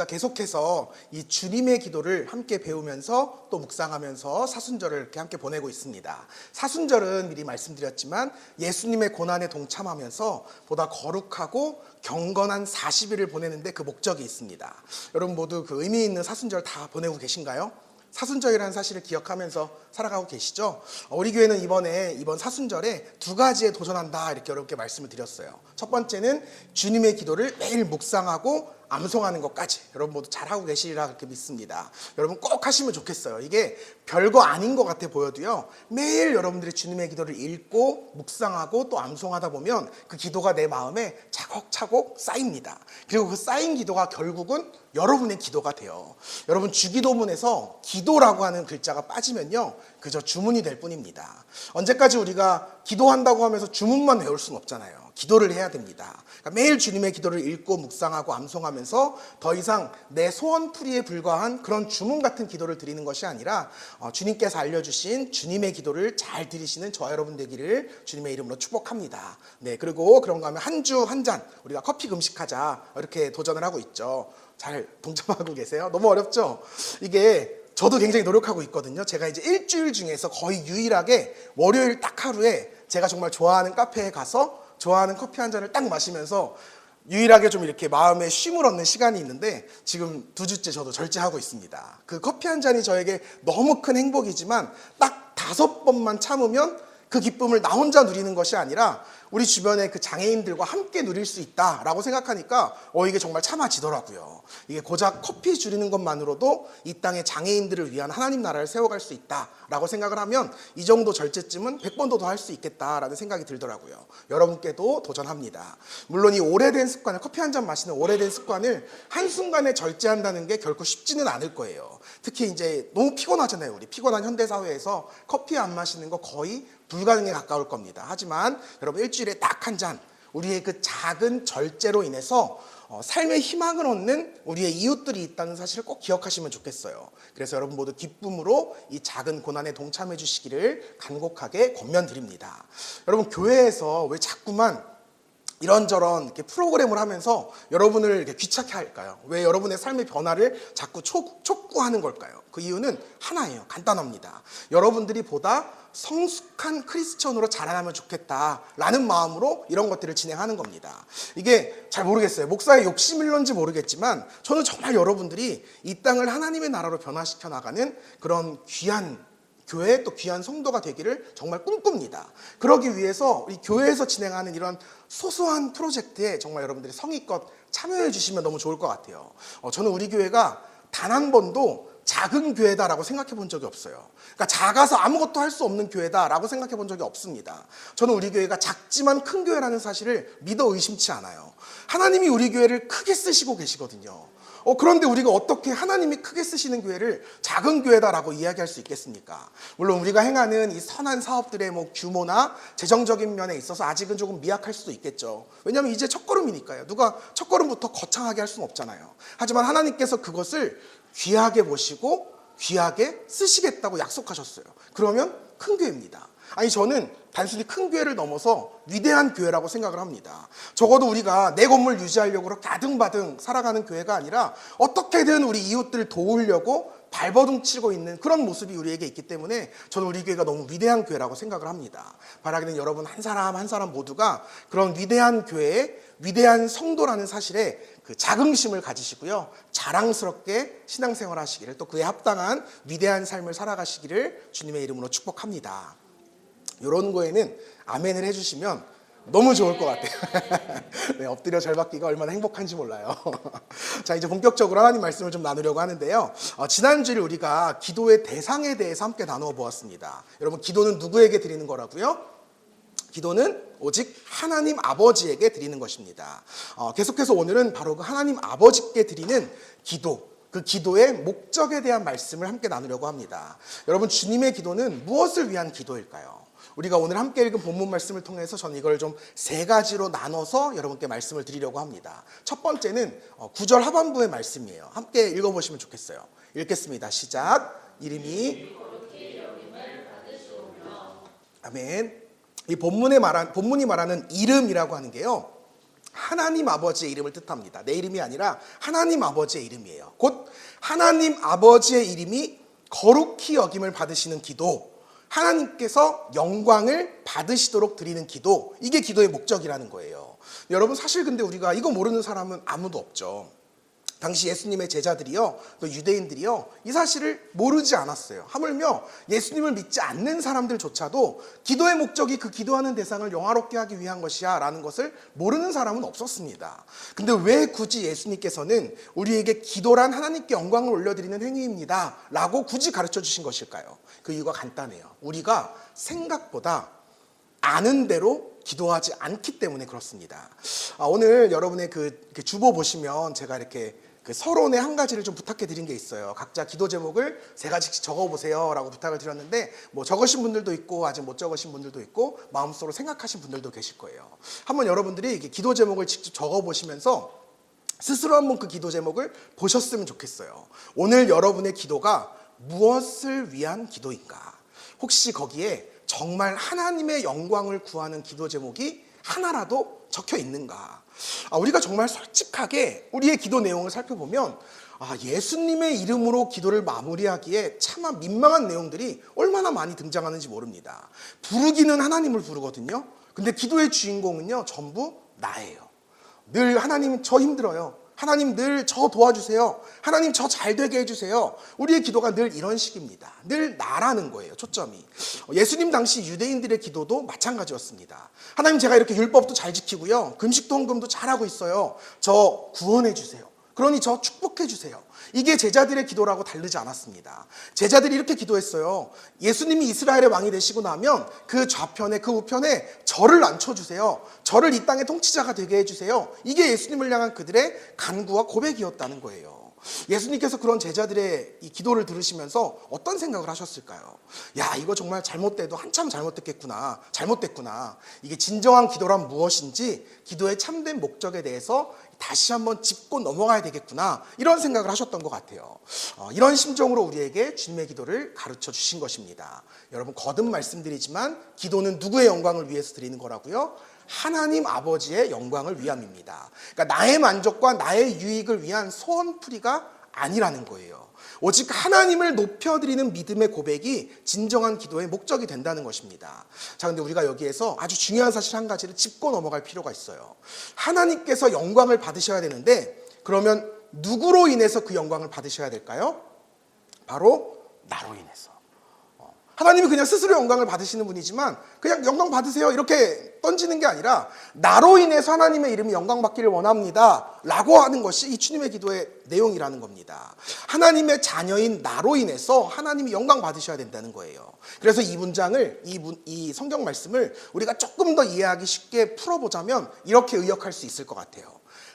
우리가 계속해서 이 주님의 기도를 함께 배우면서 또 묵상하면서 사순절을 이렇게 함께 보내고 있습니다. 사순절은 미리 말씀드렸지만 예수님의 고난에 동참하면서 보다 거룩하고 경건한 40일을 보내는데 그 목적이 있습니다. 여러분 모두 그 의미 있는 사순절 다 보내고 계신가요? 사순절이라는 사실을 기억하면서 살아가고 계시죠? 어, 우리 교회는 이번에 이번 사순절에 두 가지에 도전한다 이렇게 여러분께 말씀을 드렸어요. 첫 번째는 주님의 기도를 매일 묵상하고 암송하는 것까지 여러분 모두 잘하고 계시리라 그렇게 믿습니다. 여러분 꼭 하시면 좋겠어요. 이게 별거 아닌 것 같아 보여도요. 매일 여러분들이 주님의 기도를 읽고 묵상하고 또 암송하다 보면 그 기도가 내 마음에 차곡차곡 쌓입니다. 그리고 그 쌓인 기도가 결국은 여러분의 기도가 돼요. 여러분 주기도문에서 기도라고 하는 글자가 빠지면요. 그저 주문이 될 뿐입니다. 언제까지 우리가 기도한다고 하면서 주문만 외울 수는 없잖아요. 기도를 해야 됩니다. 그러니까 매일 주님의 기도를 읽고 묵상하고 암송하면서 더 이상 내 소원풀이에 불과한 그런 주문 같은 기도를 드리는 것이 아니라 어, 주님께서 알려주신 주님의 기도를 잘 드리시는 저와 여러분 되기를 주님의 이름으로 축복합니다. 네, 그리고 그런가 하면 한 주 한 잔 우리가 커피 금식하자 이렇게 도전을 하고 있죠. 잘 동참하고 계세요? 너무 어렵죠? 이게 저도 굉장히 노력하고 있거든요. 제가 이제 일주일 중에서 거의 유일하게 월요일 딱 하루에 제가 정말 좋아하는 카페에 가서 좋아하는 커피 한 잔을 딱 마시면서 유일하게 좀 이렇게 마음에 쉼을 얻는 시간이 있는데 지금 두 주째 저도 절제하고 있습니다. 그 커피 한 잔이 저에게 너무 큰 행복이지만 딱 다섯 번만 참으면 그 기쁨을 나 혼자 누리는 것이 아니라 우리 주변의 그 장애인들과 함께 누릴 수 있다라고 생각하니까 어 이게 정말 참아지더라고요. 이게 고작 커피 줄이는 것만으로도 이 땅의 장애인들을 위한 하나님 나라를 세워갈 수 있다라고 생각을 하면 이 정도 절제쯤은 100번도 더 할 수 있겠다라는 생각이 들더라고요. 여러분께도 도전합니다. 물론 이 오래된 습관을 커피 한 잔 마시는 오래된 습관을 한순간에 절제한다는 게 결코 쉽지는 않을 거예요. 특히 이제 너무 피곤하잖아요. 우리 피곤한 현대 사회에서 커피 안 마시는 거 거의 불가능에 가까울 겁니다. 하지만 여러분 일주일에 딱 한 잔 우리의 그 작은 절제로 인해서 어, 삶의 희망을 얻는 우리의 이웃들이 있다는 사실을 꼭 기억하시면 좋겠어요. 그래서 여러분 모두 기쁨으로 이 작은 고난에 동참해 주시기를 간곡하게 권면드립니다. 여러분 교회에서 왜 자꾸만 이런저런 이렇게 프로그램을 하면서 여러분을 이렇게 귀찮게 할까요? 왜 여러분의 삶의 변화를 자꾸 촉, 촉구하는 걸까요? 그 이유는 하나예요. 간단합니다. 여러분들이 보다 성숙한 크리스천으로 자라나면 좋겠다라는 마음으로 이런 것들을 진행하는 겁니다. 이게 잘 모르겠어요. 목사의 욕심일런지 모르겠지만 저는 정말 여러분들이 이 땅을 하나님의 나라로 변화시켜 나가는 그런 귀한 교회 또 귀한 성도가 되기를 정말 꿈꿉니다. 그러기 위해서 우리 교회에서 진행하는 이런 소소한 프로젝트에 정말 여러분들이 성의껏 참여해 주시면 너무 좋을 것 같아요. 어, 저는 우리 교회가 단 한 번도 작은 교회다라고 생각해 본 적이 없어요. 그러니까 작아서 아무것도 할 수 없는 교회다라고 생각해 본 적이 없습니다. 저는 우리 교회가 작지만 큰 교회라는 사실을 믿어 의심치 않아요. 하나님이 우리 교회를 크게 쓰시고 계시거든요. 어, 그런데 우리가 어떻게 하나님이 크게 쓰시는 교회를 작은 교회다라고 이야기할 수 있겠습니까? 물론 우리가 행하는 이 선한 사업들의 뭐 규모나 재정적인 면에 있어서 아직은 조금 미약할 수도 있겠죠. 왜냐하면 이제 첫걸음이니까요. 누가 첫걸음부터 거창하게 할 수는 없잖아요. 하지만 하나님께서 그것을 귀하게 보시고 귀하게 쓰시겠다고 약속하셨어요. 그러면 큰 교회입니다. 아니 저는 단순히 큰 교회를 넘어서 위대한 교회라고 생각을 합니다. 적어도 우리가 내 건물 유지하려고 아등바등 살아가는 교회가 아니라 어떻게든 우리 이웃들을 도우려고 발버둥 치고 있는 그런 모습이 우리에게 있기 때문에 저는 우리 교회가 너무 위대한 교회라고 생각을 합니다. 바라기는 여러분 한 사람 한 사람 모두가 그런 위대한 교회의 위대한 성도라는 사실에 그 자긍심을 가지시고요. 자랑스럽게 신앙생활 하시기를 또 그에 합당한 위대한 삶을 살아가시기를 주님의 이름으로 축복합니다. 이런 거에는 아멘을 해주시면 너무 좋을 것 같아요. 네, 엎드려 절 받기가 얼마나 행복한지 몰라요. 자, 이제 본격적으로 하나님 말씀을 좀 나누려고 하는데요. 어, 지난주에 우리가 기도의 대상에 대해서 함께 나누어 보았습니다. 여러분, 기도는 누구에게 드리는 거라고요? 기도는 오직 하나님 아버지에게 드리는 것입니다. 어, 계속해서 오늘은 바로 그 하나님 아버지께 드리는 기도, 그 기도의 목적에 대한 말씀을 함께 나누려고 합니다. 여러분, 주님의 기도는 무엇을 위한 기도일까요? 우리가 오늘 함께 읽은 본문 말씀을 통해서 저는 이걸 좀 세 가지로 나눠서 여러분께 말씀을 드리려고 합니다. 첫 번째는 어, 구절 하반부의 말씀이에요. 함께 읽어보시면 좋겠어요. 읽겠습니다. 시작. 이름이 아멘. 이 본문에 말한 본문이 말하는 이름이라고 하는 게요. 하나님 아버지의 이름을 뜻합니다. 내 이름이 아니라 하나님 아버지의 이름이에요. 곧 하나님 아버지의 이름이 거룩히 여김을 받으시는 기도, 하나님께서 영광을 받으시도록 드리는 기도, 이게 기도의 목적이라는 거예요. 여러분 사실 근데 우리가 이거 모르는 사람은 아무도 없죠. 당시 예수님의 제자들이요, 또 유대인들이요, 이 사실을 모르지 않았어요. 하물며 예수님을 믿지 않는 사람들조차도 기도의 목적이 그 기도하는 대상을 영화롭게 하기 위한 것이야 라는 것을 모르는 사람은 없었습니다. 근데 왜 굳이 예수님께서는 우리에게 기도란 하나님께 영광을 올려드리는 행위입니다. 라고 굳이 가르쳐 주신 것일까요? 그 이유가 간단해요. 우리가 생각보다 아는 대로 기도하지 않기 때문에 그렇습니다. 아, 오늘 여러분의 그 이렇게 주보 보시면 제가 이렇게 그 서론에 한 가지를 좀 부탁해 드린 게 있어요. 각자 기도 제목을 세 가지씩 적어 보세요라고 부탁을 드렸는데 뭐 적으신 분들도 있고 아직 못 적으신 분들도 있고 마음속으로 생각하신 분들도 계실 거예요. 한번 여러분들이 이게 기도 제목을 직접 적어 보시면서 스스로 한번 그 기도 제목을 보셨으면 좋겠어요. 오늘 여러분의 기도가 무엇을 위한 기도인가? 혹시 거기에 정말 하나님의 영광을 구하는 기도 제목이 하나라도 적혀 있는가? 아, 우리가 정말 솔직하게 우리의 기도 내용을 살펴보면 아, 예수님의 이름으로 기도를 마무리하기에 차마 민망한 내용들이 얼마나 많이 등장하는지 모릅니다. 부르기는 하나님을 부르거든요. 근데 기도의 주인공은요, 전부 나예요. 늘 하나님 저 힘들어요. 하나님 늘 저 도와주세요. 하나님 저 잘 되게 해주세요. 우리의 기도가 늘 이런 식입니다. 늘 나라는 거예요. 초점이. 예수님 당시 유대인들의 기도도 마찬가지였습니다. 하나님 제가 이렇게 율법도 잘 지키고요. 금식도 헌금도 잘하고 있어요. 저 구원해 주세요. 그러니 저 축복해 주세요. 이게 제자들의 기도라고 다르지 않았습니다. 제자들이 이렇게 기도했어요. 예수님이 이스라엘의 왕이 되시고 나면 그 좌편에 그 우편에 저를 앉혀 주세요. 저를 이 땅의 통치자가 되게 해 주세요. 이게 예수님을 향한 그들의 간구와 고백이었다는 거예요. 예수님께서 그런 제자들의 이 기도를 들으시면서 어떤 생각을 하셨을까요? 야, 이거 정말 잘못돼도 한참 잘못됐겠구나. 잘못됐구나. 이게 진정한 기도란 무엇인지 기도의 참된 목적에 대해서 다시 한번 짚고 넘어가야 되겠구나. 이런 생각을 하셨던 것 같아요. 어, 이런 심정으로 우리에게 주님의 기도를 가르쳐 주신 것입니다. 여러분, 거듭 말씀드리지만 기도는 누구의 영광을 위해서 드리는 거라고요? 하나님 아버지의 영광을 위함입니다. 그러니까 나의 만족과 나의 유익을 위한 소원풀이가 아니라는 거예요. 오직 하나님을 높여드리는 믿음의 고백이 진정한 기도의 목적이 된다는 것입니다. 자, 근데 우리가 여기에서 아주 중요한 사실 한 가지를 짚고 넘어갈 필요가 있어요. 하나님께서 영광을 받으셔야 되는데, 그러면 누구로 인해서 그 영광을 받으셔야 될까요? 바로 나로 인해서. 어, 하나님이 그냥 스스로 영광을 받으시는 분이지만 그냥 영광 받으세요 이렇게 던지는 게 아니라 나로 인해서 하나님의 이름이 영광 받기를 원합니다 라고 하는 것이 이 주님의 기도의 내용이라는 겁니다. 하나님의 자녀인 나로 인해서 하나님이 영광 받으셔야 된다는 거예요. 그래서 이 문장을 이, 문, 이 성경 말씀을 우리가 조금 더 이해하기 쉽게 풀어보자면 이렇게 의역할 수 있을 것 같아요.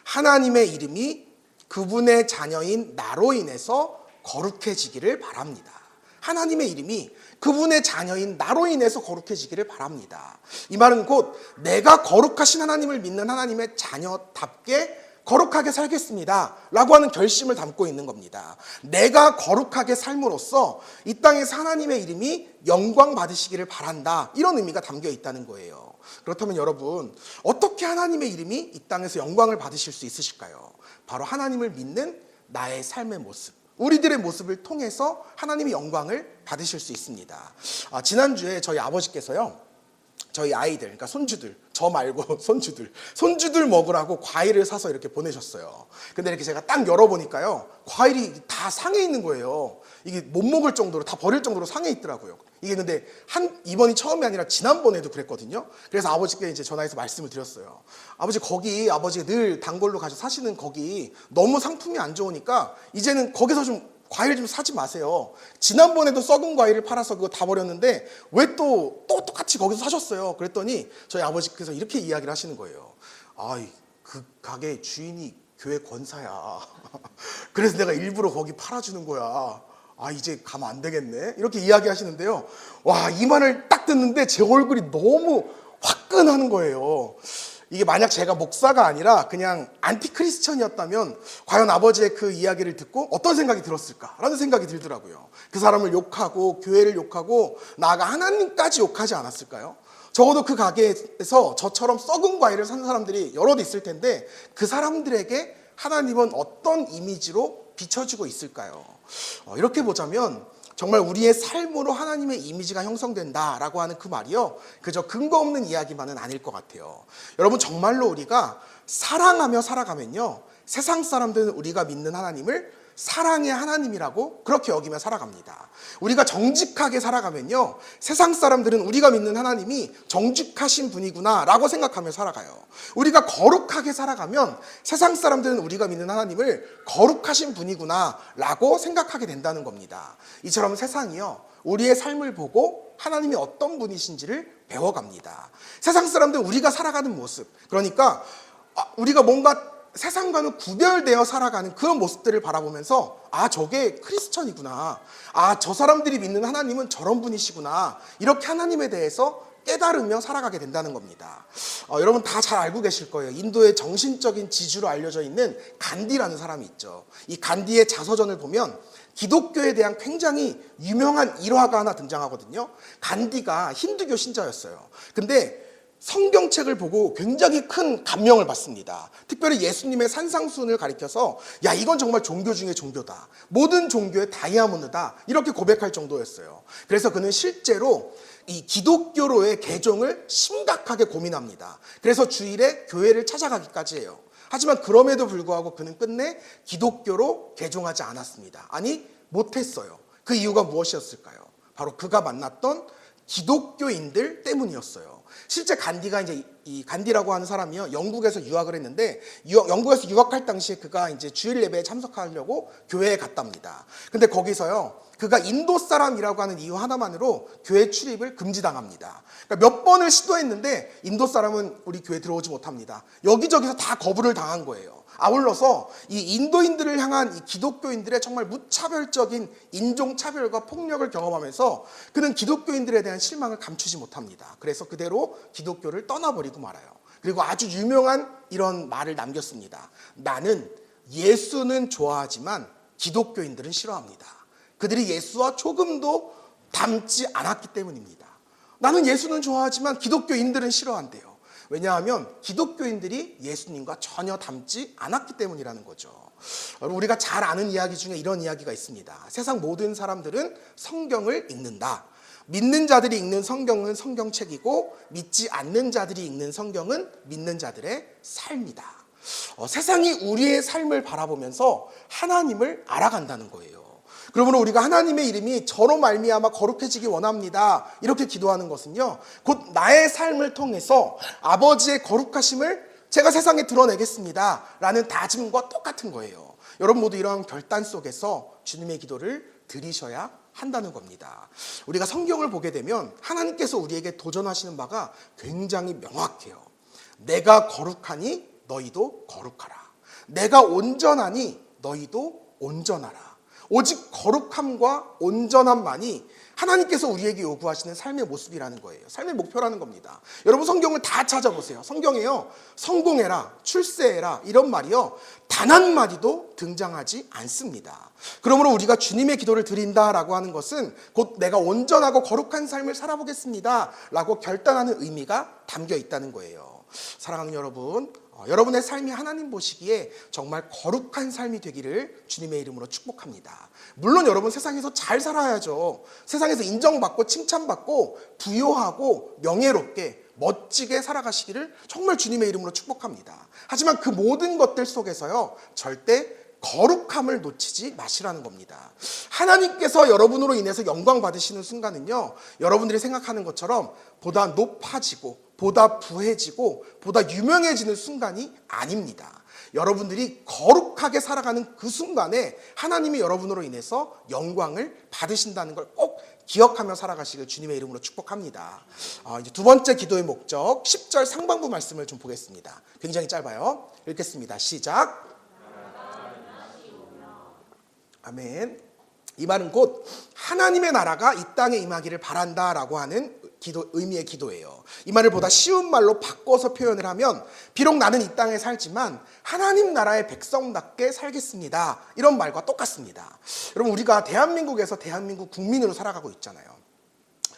하나님의 이름이 그분의 자녀인 나로 인해서 거룩해지기를 바랍니다. 하나님의 이름이 그분의 자녀인 나로 인해서 거룩해지기를 바랍니다. 이 말은 곧 내가 거룩하신 하나님을 믿는 하나님의 자녀답게 거룩하게 살겠습니다. 라고 하는 결심을 담고 있는 겁니다. 내가 거룩하게 삶으로써 이 땅에서 하나님의 이름이 영광 받으시기를 바란다. 이런 의미가 담겨 있다는 거예요. 그렇다면 여러분, 어떻게 하나님의 이름이 이 땅에서 영광을 받으실 수 있으실까요? 바로 하나님을 믿는 나의 삶의 모습. 우리들의 모습을 통해서 하나님의 영광을 받으실 수 있습니다. 아, 지난주에 저희 아버지께서요, 저희 아이들, 그러니까 손주들, 저 말고 손주들, 손주들 먹으라고 과일을 사서 이렇게 보내셨어요. 근데 이렇게 제가 딱 열어보니까요, 과일이 다 상해 있는 거예요. 이게 못 먹을 정도로, 다 버릴 정도로 상해 있더라고요. 이게 근데 한, 이번이 처음이 아니라 지난번에도 그랬거든요. 그래서 아버지께 이제 전화해서 말씀을 드렸어요. 아버지, 거기, 아버지가 늘 단골로 가서 사시는 거기 너무 상품이 안 좋으니까 이제는 거기서 좀 과일 좀 사지 마세요. 지난번에도 썩은 과일을 팔아서 그거 다 버렸는데 왜 또 또 똑같이 거기서 사셨어요? 그랬더니 저희 아버지께서 이렇게 이야기를 하시는 거예요. 아, 그 가게 주인이 교회 권사야. 그래서 내가 일부러 거기 팔아주는 거야. 아, 이제 가면 안 되겠네. 이렇게 이야기하시는데요. 와, 이 말을 딱 듣는데 제 얼굴이 너무 화끈하는 거예요. 이게 만약 제가 목사가 아니라 그냥 안티 크리스천이었다면 과연 아버지의 그 이야기를 듣고 어떤 생각이 들었을까라는 생각이 들더라고요. 그 사람을 욕하고 교회를 욕하고 나아가 하나님까지 욕하지 않았을까요? 적어도 그 가게에서 저처럼 썩은 과일을 사는 사람들이 여럿 있을 텐데 그 사람들에게 하나님은 어떤 이미지로 비춰지고 있을까요? 어, 이렇게 보자면 정말 우리의 삶으로 하나님의 이미지가 형성된다라고 하는 그 말이요. 그저 근거 없는 이야기만은 아닐 것 같아요. 여러분 정말로 우리가 사랑하며 살아가면요. 세상 사람들은 우리가 믿는 하나님을 사랑의 하나님이라고 그렇게 여기며 살아갑니다. 우리가 정직하게 살아가면요. 세상 사람들은 우리가 믿는 하나님이 정직하신 분이구나라고 생각하며 살아가요. 우리가 거룩하게 살아가면 세상 사람들은 우리가 믿는 하나님을 거룩하신 분이구나라고 생각하게 된다는 겁니다. 이처럼 세상이요. 우리의 삶을 보고 하나님이 어떤 분이신지를 배워갑니다. 세상 사람들은 우리가 살아가는 모습, 그러니까 아, 우리가 뭔가 세상과는 구별되어 살아가는 그런 모습들을 바라보면서 아 저게 크리스천이구나 아 저 사람들이 믿는 하나님은 저런 분이시구나 이렇게 하나님에 대해서 깨달으며 살아가게 된다는 겁니다. 어, 여러분 다 잘 알고 계실 거예요. 인도의 정신적인 지주로 알려져 있는 간디라는 사람이 있죠. 이 간디의 자서전을 보면 기독교에 대한 굉장히 유명한 일화가 하나 등장하거든요. 간디가 힌두교 신자였어요. 근데 성경책을 보고 굉장히 큰 감명을 받습니다. 특별히 예수님의 산상순을 가리켜서 야 이건 정말 종교 중의 종교다. 모든 종교의 다이아몬드다. 이렇게 고백할 정도였어요. 그래서 그는 실제로 이 기독교로의 개종을 심각하게 고민합니다. 그래서 주일에 교회를 찾아가기까지 해요. 하지만 그럼에도 불구하고 그는 끝내 기독교로 개종하지 않았습니다. 아니 못했어요. 그 이유가 무엇이었을까요? 바로 그가 만났던 기독교인들 때문이었어요. 실제 간디가 이제 이 간디라고 하는 사람이요 영국에서 유학을 했는데 유학, 영국에서 유학할 당시에 그가 이제 주일 예배에 참석하려고 교회에 갔답니다. 근데 거기서요 그가 인도 사람이라고 하는 이유 하나만으로 교회 출입을 금지당합니다. 그러니까 몇 번을 시도했는데 인도 사람은 우리 교회 들어오지 못합니다. 여기저기서 다 거부를 당한 거예요. 아울러서 이 인도인들을 향한 이 기독교인들의 정말 무차별적인 인종차별과 폭력을 경험하면서 그는 기독교인들에 대한 실망을 감추지 못합니다. 그래서 그대로 기독교를 떠나버리고 말아요. 그리고 아주 유명한 이런 말을 남겼습니다. 나는 예수는 좋아하지만 기독교인들은 싫어합니다. 그들이 예수와 조금도 닮지 않았기 때문입니다. 나는 예수는 좋아하지만 기독교인들은 싫어한대요. 왜냐하면 기독교인들이 예수님과 전혀 닮지 않았기 때문이라는 거죠. 우리가 잘 아는 이야기 중에 이런 이야기가 있습니다. 세상 모든 사람들은 성경을 읽는다. 믿는 자들이 읽는 성경은 성경책이고 믿지 않는 자들이 읽는 성경은 믿는 자들의 삶이다. 어, 세상이 우리의 삶을 바라보면서 하나님을 알아간다는 거예요. 그러므로 우리가 하나님의 이름이 저로 말미암아 거룩해지기 원합니다. 이렇게 기도하는 것은요. 곧 나의 삶을 통해서 아버지의 거룩하심을 제가 세상에 드러내겠습니다. 라는 다짐과 똑같은 거예요. 여러분 모두 이런 결단 속에서 주님의 기도를 드리셔야 한다는 겁니다. 우리가 성경을 보게 되면 하나님께서 우리에게 도전하시는 바가 굉장히 명확해요. 내가 거룩하니 너희도 거룩하라. 내가 온전하니 너희도 온전하라. 오직 거룩함과 온전함만이 하나님께서 우리에게 요구하시는 삶의 모습이라는 거예요. 삶의 목표라는 겁니다. 여러분 성경을 다 찾아보세요. 성경에요. 성공해라, 출세해라 이런 말이요. 단 한 마디도 등장하지 않습니다. 그러므로 우리가 주님의 기도를 드린다라고 하는 것은 곧 내가 온전하고 거룩한 삶을 살아보겠습니다. 라고 결단하는 의미가 담겨 있다는 거예요. 사랑하는 여러분, 어, 여러분의 삶이 하나님 보시기에 정말 거룩한 삶이 되기를 주님의 이름으로 축복합니다. 물론 여러분 세상에서 잘 살아야죠. 세상에서 인정받고 칭찬받고 부요하고 명예롭게 멋지게 살아가시기를 정말 주님의 이름으로 축복합니다. 하지만 그 모든 것들 속에서요, 절대 거룩함을 놓치지 마시라는 겁니다. 하나님께서 여러분으로 인해서 영광 받으시는 순간은요, 여러분들이 생각하는 것처럼 보다 높아지고, 보다 부해지고, 보다 유명해지는 순간이 아닙니다. 여러분들이 거룩하게 살아가는 그 순간에 하나님이 여러분으로 인해서 영광을 받으신다는 걸 꼭 기억하며 살아가시길 주님의 이름으로 축복합니다. 어, 이제 두 번째 기도의 목적 10절 상반부 말씀을 좀 보겠습니다. 굉장히 짧아요. 읽겠습니다. 시작. 아멘. 이 말은 곧 하나님의 나라가 이 땅에 임하기를 바란다라고 하는 기도, 의미의 기도예요. 이 말을 보다 쉬운 말로 바꿔서 표현을 하면 비록 나는 이 땅에 살지만 하나님 나라의 백성답게 살겠습니다. 이런 말과 똑같습니다. 여러분 우리가 대한민국에서 대한민국 국민으로 살아가고 있잖아요.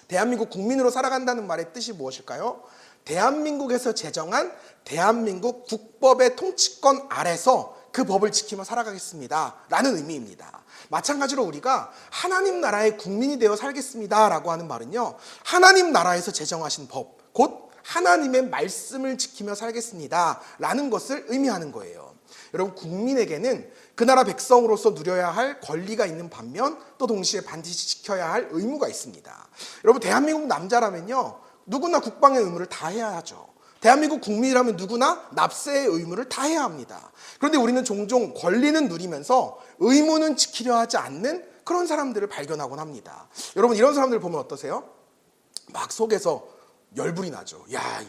대한민국 국민으로 살아간다는 말의 뜻이 무엇일까요? 대한민국에서 제정한 대한민국 국법의 통치권 아래서 그 법을 지키며 살아가겠습니다. 라는 의미입니다. 마찬가지로 우리가 하나님 나라의 국민이 되어 살겠습니다. 라고 하는 말은요. 하나님 나라에서 제정하신 법, 곧 하나님의 말씀을 지키며 살겠습니다. 라는 것을 의미하는 거예요. 여러분, 국민에게는 그 나라 백성으로서 누려야 할 권리가 있는 반면 또 동시에 반드시 지켜야 할 의무가 있습니다. 여러분, 대한민국 남자라면요. 누구나 국방의 의무를 다 해야 하죠. 대한민국 국민이라면 누구나 납세의 의무를 다 해야 합니다. 그런데 우리는 종종 권리는 누리면서 의무는 지키려 하지 않는 그런 사람들을 발견하곤 합니다. 여러분 이런 사람들 보면 어떠세요? 막 속에서 열불이 나죠. 야, 이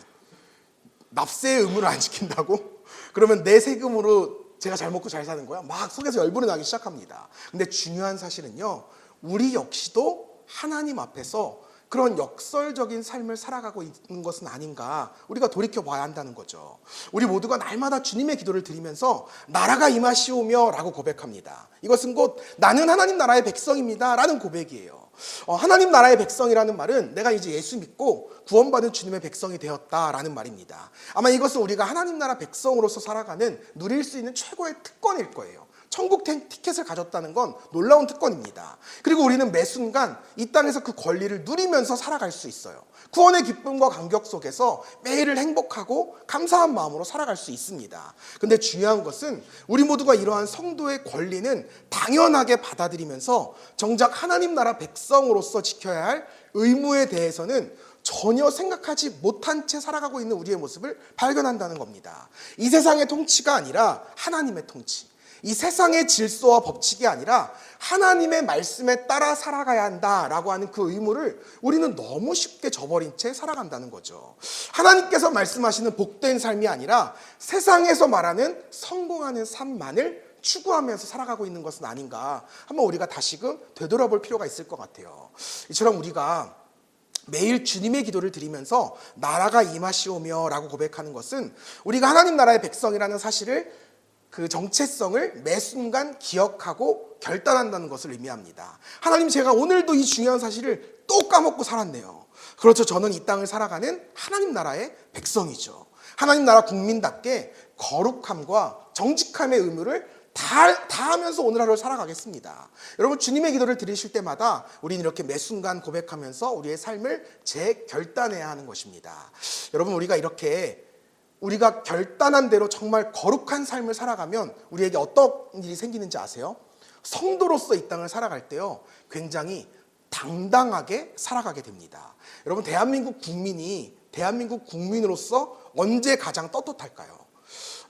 납세의 의무를 안 지킨다고? 그러면 내 세금으로 제가 잘 먹고 잘 사는 거야? 막 속에서 열불이 나기 시작합니다. 근데 중요한 사실은요, 우리 역시도 하나님 앞에서 그런 역설적인 삶을 살아가고 있는 것은 아닌가 우리가 돌이켜 봐야 한다는 거죠. 우리 모두가 날마다 주님의 기도를 드리면서 나라가 임하시오며 라고 고백합니다. 이것은 곧 나는 하나님 나라의 백성입니다 라는 고백이에요. 어, 하나님 나라의 백성이라는 말은 내가 이제 예수 믿고 구원받은 주님의 백성이 되었다라는 말입니다. 아마 이것은 우리가 하나님 나라 백성으로서 살아가는 누릴 수 있는 최고의 특권일 거예요. 천국 티켓을 가졌다는 건 놀라운 특권입니다. 그리고 우리는 매 순간 이 땅에서 그 권리를 누리면서 살아갈 수 있어요. 구원의 기쁨과 감격 속에서 매일을 행복하고 감사한 마음으로 살아갈 수 있습니다. 근데 중요한 것은 우리 모두가 이러한 성도의 권리는 당연하게 받아들이면서 정작 하나님 나라 백성 으로서 지켜야 할 의무에 대해서는 전혀 생각하지 못한 채 살아가고 있는 우리의 모습을 발견한다는 겁니다. 이 세상의 통치가 아니라 하나님의 통치. 이 세상의 질서와 법칙이 아니라 하나님의 말씀에 따라 살아가야 한다라고 하는 그 의무를 우리는 너무 쉽게 저버린 채 살아간다는 거죠. 하나님께서 말씀하시는 복된 삶이 아니라 세상에서 말하는 성공하는 삶만을 추구하면서 살아가고 있는 것은 아닌가 한번 우리가 다시금 되돌아볼 필요가 있을 것 같아요. 이처럼 우리가 매일 주님의 기도를 드리면서 나라가 임하시오며 라고 고백하는 것은 우리가 하나님 나라의 백성이라는 사실을 그 정체성을 매 순간 기억하고 결단한다는 것을 의미합니다. 하나님 제가 오늘도 이 중요한 사실을 또 까먹고 살았네요. 그렇죠. 저는 이 땅을 살아가는 하나님 나라의 백성이죠. 하나님 나라 국민답게 거룩함과 정직함의 의무를 다, 다 하면서 오늘 하루를 살아가겠습니다. 여러분, 주님의 기도를 드리실 때마다 우리는 이렇게 매 순간 고백하면서 우리의 삶을 재결단해야 하는 것입니다. 여러분, 우리가 이렇게 우리가 결단한 대로 정말 거룩한 삶을 살아가면 우리에게 어떤 일이 생기는지 아세요? 성도로서 이 땅을 살아갈 때요, 굉장히 당당하게 살아가게 됩니다. 여러분, 대한민국 국민이 대한민국 국민으로서 언제 가장 떳떳할까요?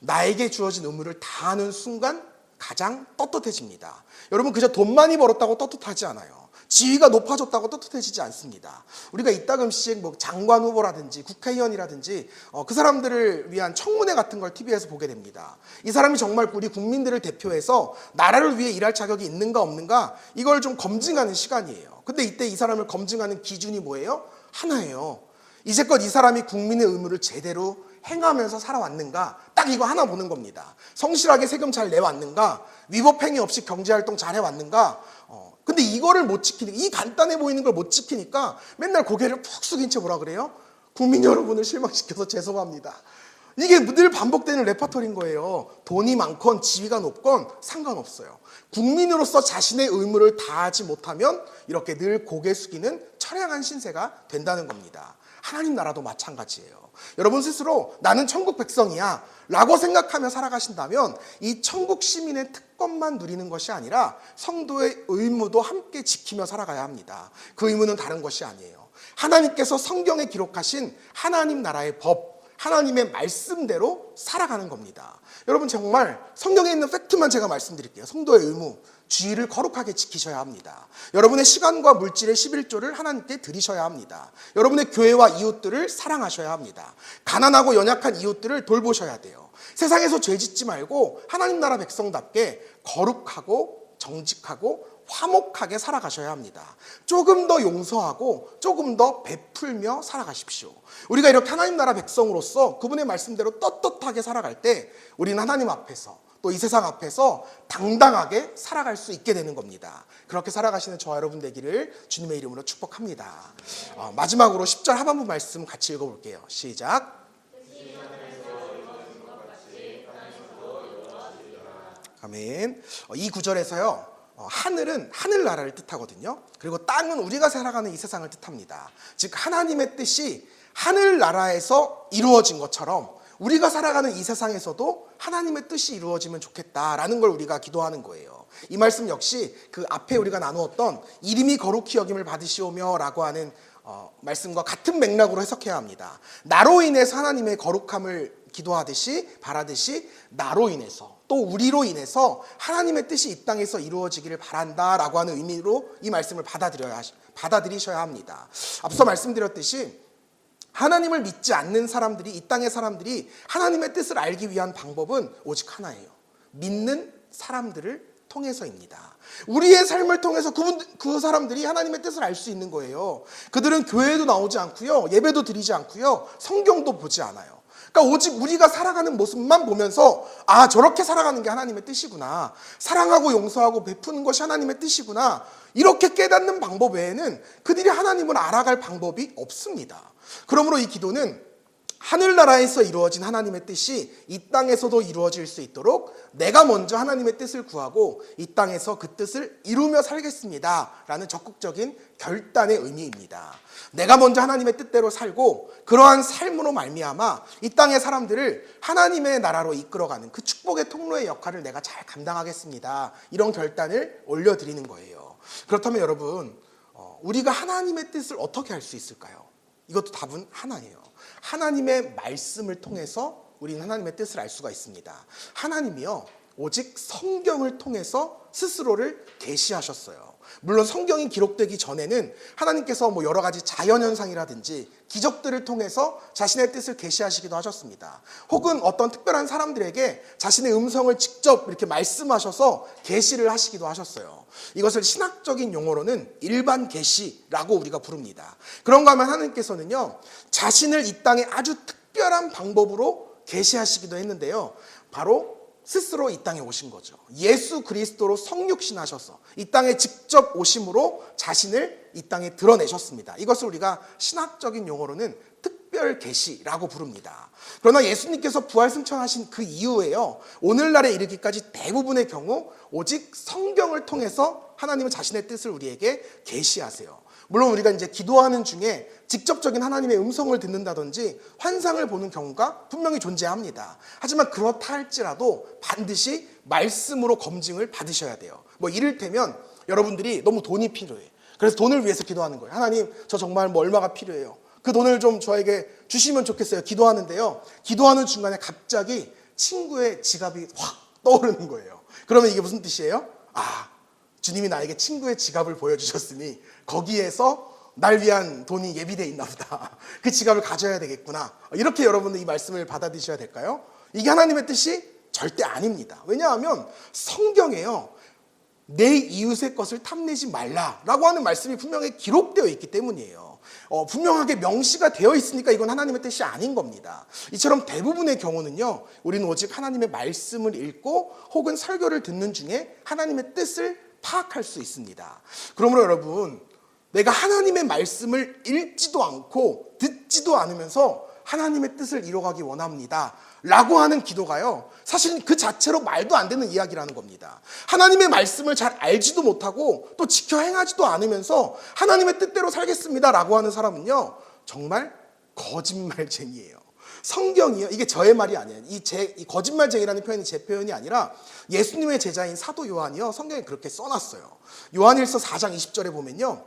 나에게 주어진 의무를 다하는 순간 가장 떳떳해집니다. 여러분, 그저 돈 많이 벌었다고 떳떳하지 않아요. 지위가 높아졌다고 떳떳해지지 않습니다. 우리가 이따금씩 뭐 장관 후보라든지 국회의원이라든지 어, 그 사람들을 위한 청문회 같은 걸 TV에서 보게 됩니다. 이 사람이 정말 우리 국민들을 대표해서 나라를 위해 일할 자격이 있는가 없는가 이걸 좀 검증하는 시간이에요. 근데 이때 이 사람을 검증하는 기준이 뭐예요? 하나예요. 이제껏 이 사람이 국민의 의무를 제대로 행하면서 살아왔는가? 딱 이거 하나 보는 겁니다. 성실하게 세금 잘 내왔는가? 위법행위 없이 경제활동 잘 해왔는가? 어, 근데 이거를 못 지키니까, 이 간단해 보이는 걸 못 지키니까 맨날 고개를 푹 숙인 채 뭐라 그래요? 국민 여러분을 실망시켜서 죄송합니다. 이게 늘 반복되는 레파토리인 거예요. 돈이 많건 지위가 높건 상관없어요. 국민으로서 자신의 의무를 다하지 못하면 이렇게 늘 고개 숙이는 처량한 신세가 된다는 겁니다. 하나님 나라도 마찬가지예요. 여러분 스스로 나는 천국 백성이야 라고 생각하며 살아가신다면 이 천국 시민의 특권만 누리는 것이 아니라 성도의 의무도 함께 지키며 살아가야 합니다. 그 의무는 다른 것이 아니에요. 하나님께서 성경에 기록하신 하나님 나라의 법, 하나님의 말씀대로 살아가는 겁니다. 여러분 정말 성경에 있는 팩트만 제가 말씀드릴게요. 성도의 의무, 주의를 거룩하게 지키셔야 합니다. 여러분의 시간과 물질의 11조를 하나님께 드리셔야 합니다. 여러분의 교회와 이웃들을 사랑하셔야 합니다. 가난하고 연약한 이웃들을 돌보셔야 돼요. 세상에서 죄 짓지 말고 하나님 나라 백성답게 거룩하고 정직하고 화목하게 살아가셔야 합니다. 조금 더 용서하고 조금 더 베풀며 살아가십시오. 우리가 이렇게 하나님 나라 백성으로서 그분의 말씀대로 떳떳하게 살아갈 때 우리는 하나님 앞에서 또 이 세상 앞에서 당당하게 살아갈 수 있게 되는 겁니다. 그렇게 살아가시는 저와 여러분 되기를 주님의 이름으로 축복합니다. 어, 마지막으로 10절 하반부 말씀 같이 읽어볼게요. 시작. 아멘. 어, 이 구절에서요. 어, 하늘은 하늘나라를 뜻하거든요. 그리고 땅은 우리가 살아가는 이 세상을 뜻합니다. 즉 하나님의 뜻이 하늘나라에서 이루어진 것처럼 우리가 살아가는 이 세상에서도 하나님의 뜻이 이루어지면 좋겠다라는 걸 우리가 기도하는 거예요. 이 말씀 역시 그 앞에 우리가 나누었던 이름이 거룩히 여김을 받으시오며라고 하는 어, 말씀과 같은 맥락으로 해석해야 합니다. 나로 인해서 하나님의 거룩함을 기도하듯이 바라듯이 나로 인해서 또 우리로 인해서 하나님의 뜻이 이 땅에서 이루어지기를 바란다라고 하는 의미로 이 말씀을 받아들여야 받아들이셔야 합니다. 앞서 말씀드렸듯이 하나님을 믿지 않는 사람들이 이 땅의 사람들이 하나님의 뜻을 알기 위한 방법은 오직 하나예요. 믿는 사람들을 통해서입니다. 우리의 삶을 통해서 그분, 그 사람들이 하나님의 뜻을 알 수 있는 거예요. 그들은 교회도 나오지 않고요. 예배도 드리지 않고요. 성경도 보지 않아요. 그러니까 오직 우리가 살아가는 모습만 보면서 아 저렇게 살아가는 게 하나님의 뜻이구나 사랑하고 용서하고 베푸는 것이 하나님의 뜻이구나 이렇게 깨닫는 방법 외에는 그들이 하나님을 알아갈 방법이 없습니다. 그러므로 이 기도는 하늘나라에서 이루어진 하나님의 뜻이 이 땅에서도 이루어질 수 있도록 내가 먼저 하나님의 뜻을 구하고 이 땅에서 그 뜻을 이루며 살겠습니다. 라는 적극적인 결단의 의미입니다. 내가 먼저 하나님의 뜻대로 살고 그러한 삶으로 말미암아 이 땅의 사람들을 하나님의 나라로 이끌어가는 그 축복의 통로의 역할을 내가 잘 감당하겠습니다. 이런 결단을 올려드리는 거예요. 그렇다면 여러분, 어, 우리가 하나님의 뜻을 어떻게 할 수 있을까요? 이것도 답은 하나예요. 하나님의 말씀을 통해서 우리는 하나님의 뜻을 알 수가 있습니다. 하나님이요. 오직 성경을 통해서 스스로를 계시하셨어요. 물론 성경이 기록되기 전에는 하나님께서 뭐 여러 가지 자연 현상이라든지 기적들을 통해서 자신의 뜻을 계시하시기도 하셨습니다. 혹은 어떤 특별한 사람들에게 자신의 음성을 직접 이렇게 말씀하셔서 계시를 하시기도 하셨어요. 이것을 신학적인 용어로는 일반 계시라고 우리가 부릅니다. 그런가 하면 하나님께서는요. 자신을 이 땅에 아주 특별한 방법으로 계시하시기도 했는데요. 바로 스스로 이 땅에 오신 거죠. 예수 그리스도로 성육신하셔서 이 땅에 직접 오심으로 자신을 이 땅에 드러내셨습니다. 이것을 우리가 신학적인 용어로는 특별 계시라고 부릅니다. 그러나 예수님께서 부활 승천하신 그 이후에요. 오늘날에 이르기까지 대부분의 경우 오직 성경을 통해서 하나님은 자신의 뜻을 우리에게 계시하세요. 물론 우리가 이제 기도하는 중에 직접적인 하나님의 음성을 듣는다든지 환상을 보는 경우가 분명히 존재합니다. 하지만 그렇다 할지라도 반드시 말씀으로 검증을 받으셔야 돼요. 뭐 이를테면 여러분들이 너무 돈이 필요해. 그래서 돈을 위해서 기도하는 거예요. 하나님, 저 정말 뭐 얼마가 필요해요. 그 돈을 좀 저에게 주시면 좋겠어요. 기도하는데요. 기도하는 중간에 갑자기 친구의 지갑이 확 떠오르는 거예요. 그러면 이게 무슨 뜻이에요? 아, 주님이 나에게 친구의 지갑을 보여주셨으니 거기에서 날 위한 돈이 예비되어 있나 보다. 그 지갑을 가져야 되겠구나. 이렇게 여러분들 이 말씀을 받아들이셔야 될까요? 이게 하나님의 뜻이 절대 아닙니다. 왜냐하면 성경에요. 내 이웃의 것을 탐내지 말라라고 하는 말씀이 분명히 기록되어 있기 때문이에요. 어, 분명하게 명시가 되어 있으니까 이건 하나님의 뜻이 아닌 겁니다. 이처럼 대부분의 경우는요, 우리는 오직 하나님의 말씀을 읽고 혹은 설교를 듣는 중에 하나님의 뜻을 파악할 수 있습니다. 그러므로 여러분, 내가 하나님의 말씀을 읽지도 않고 듣지도 않으면서 하나님의 뜻을 이뤄가기 원합니다. 라고 하는 기도가요. 사실 그 자체로 말도 안 되는 이야기라는 겁니다. 하나님의 말씀을 잘 알지도 못하고 또 지켜 행하지도 않으면서 하나님의 뜻대로 살겠습니다. 라고 하는 사람은요. 정말 거짓말쟁이에요. 성경이요. 이게 저의 말이 아니에요. 이 제, 이 거짓말쟁이라는 표현이 제 표현이 아니라 예수님의 제자인 사도 요한이요. 성경에 그렇게 써놨어요. 요한일서 4장 20절에 보면요.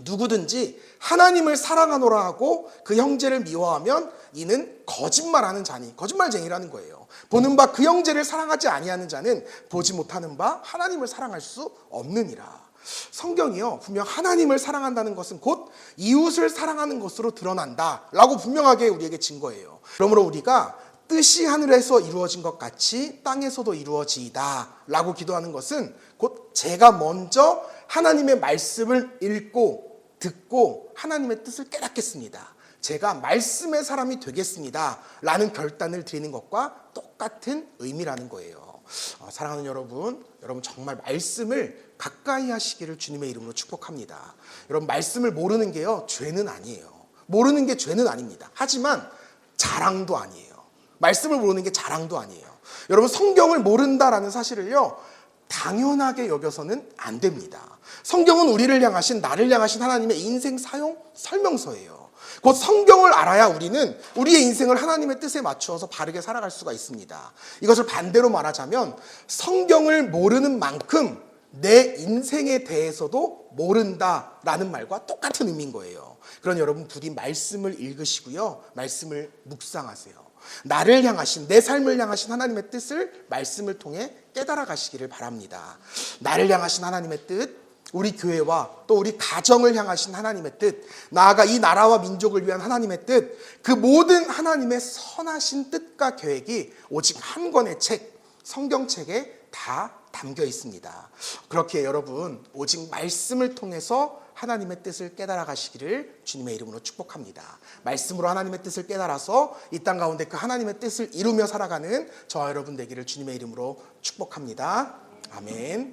누구든지 하나님을 사랑하노라 하고 그 형제를 미워하면 이는 거짓말하는 자니 거짓말쟁이라는 거예요. 보는 바 그 형제를 사랑하지 아니하는 자는 보지 못하는 바 하나님을 사랑할 수 없느니라. 성경이요 분명 하나님을 사랑한다는 것은 곧 이웃을 사랑하는 것으로 드러난다 라고 분명하게 우리에게 증거해요. 그러므로 우리가 뜻이 하늘에서 이루어진 것 같이 땅에서도 이루어지이다 라고 기도하는 것은 곧 제가 먼저 하나님의 말씀을 읽고 듣고 하나님의 뜻을 깨닫겠습니다. 제가 말씀의 사람이 되겠습니다. 라는 결단을 드리는 것과 똑같은 의미라는 거예요. 어, 사랑하는 여러분, 여러분 정말 말씀을 가까이 하시기를 주님의 이름으로 축복합니다. 여러분 말씀을 모르는 게요 죄는 아니에요. 모르는 게 죄는 아닙니다. 하지만 자랑도 아니에요. 말씀을 모르는 게 자랑도 아니에요. 여러분 성경을 모른다라는 사실을요 당연하게 여겨서는 안 됩니다. 성경은 우리를 향하신 나를 향하신 하나님의 인생 사용 설명서예요. 곧 성경을 알아야 우리는 우리의 인생을 하나님의 뜻에 맞추어서 바르게 살아갈 수가 있습니다. 이것을 반대로 말하자면 성경을 모르는 만큼 내 인생에 대해서도 모른다라는 말과 똑같은 의미인 거예요. 그런 여러분 부디 말씀을 읽으시고요. 말씀을 묵상하세요. 나를 향하신 내 삶을 향하신 하나님의 뜻을 말씀을 통해 깨달아 가시기를 바랍니다. 나를 향하신 하나님의 뜻, 우리 교회와 또 우리 가정을 향하신 하나님의 뜻, 나아가 이 나라와 민족을 위한 하나님의 뜻, 그 모든 하나님의 선하신 뜻과 계획이 오직 한 권의 책, 성경책에 다 담겨 있습니다. 그렇게 여러분 오직 말씀을 통해서 하나님의 뜻을 깨달아 가시기를 주님의 이름으로 축복합니다. 말씀으로 하나님의 뜻을 깨달아서 이 땅 가운데 그 하나님의 뜻을 이루며 살아가는 저와 여러분 되기를 주님의 이름으로 축복합니다. 아멘.